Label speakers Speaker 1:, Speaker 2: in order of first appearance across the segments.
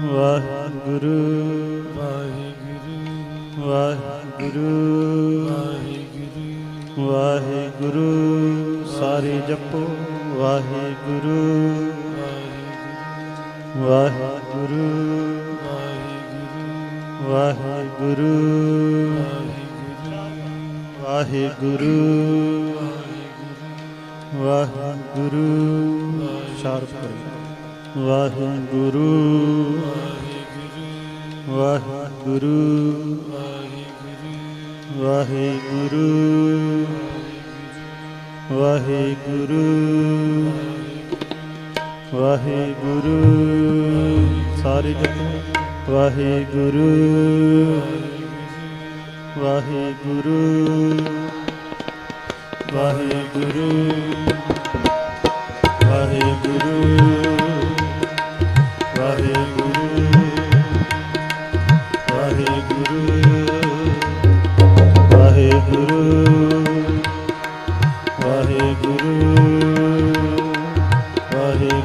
Speaker 1: ਵਾਹਿਗੁਰੂ
Speaker 2: ਵਾਹਿਗੁਰੂ
Speaker 1: ਵਾਹਿਗੁਰੂ
Speaker 2: ਵਾਹਿਗੁਰੂ
Speaker 1: ਵਾਹਿਗੁਰੂ ਸਾਰੇ ਜਪੋ ਵਾਹਿਗੁਰੂ ਵਾਹਿਗੁਰੂ ਵਾਹਿਗੁਰੂ ਵਾਹਿਗੁਰੂ ਵਾਹਿਗੁਰੂ ਸ਼ਾਰਪ ਕਰੀ। ਵਾਹਿਗੁਰੂ। ਵਾਹਿਗੁਰੂ। ਵਾਹਿਗੁਰੂ। ਵਾਹਿਗੁਰੂ। ਵਾਹਿਗੁਰੂ। ਸਾਰੇ ਜਪੋ ਵਾਹਿਗੁਰੂ। ਵਾਹਿਗੁਰੂ। ਵਾਹਿਗੁਰੂ। ਵਾਹਿਗੁਰੂ।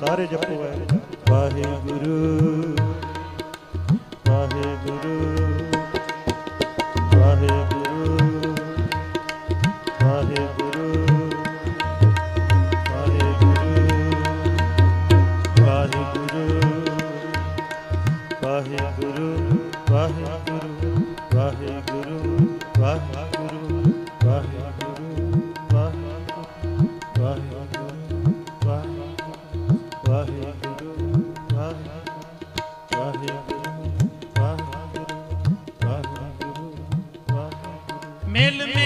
Speaker 1: ਸਾਰੇ ਜਪੋ ਵਾਹਿਗੁਰੂ। ਵਾਹਿਗੁਰੂ ਵਾਹਿਗੁਰੂ
Speaker 2: ਮਿਲ
Speaker 1: ਮਿਲ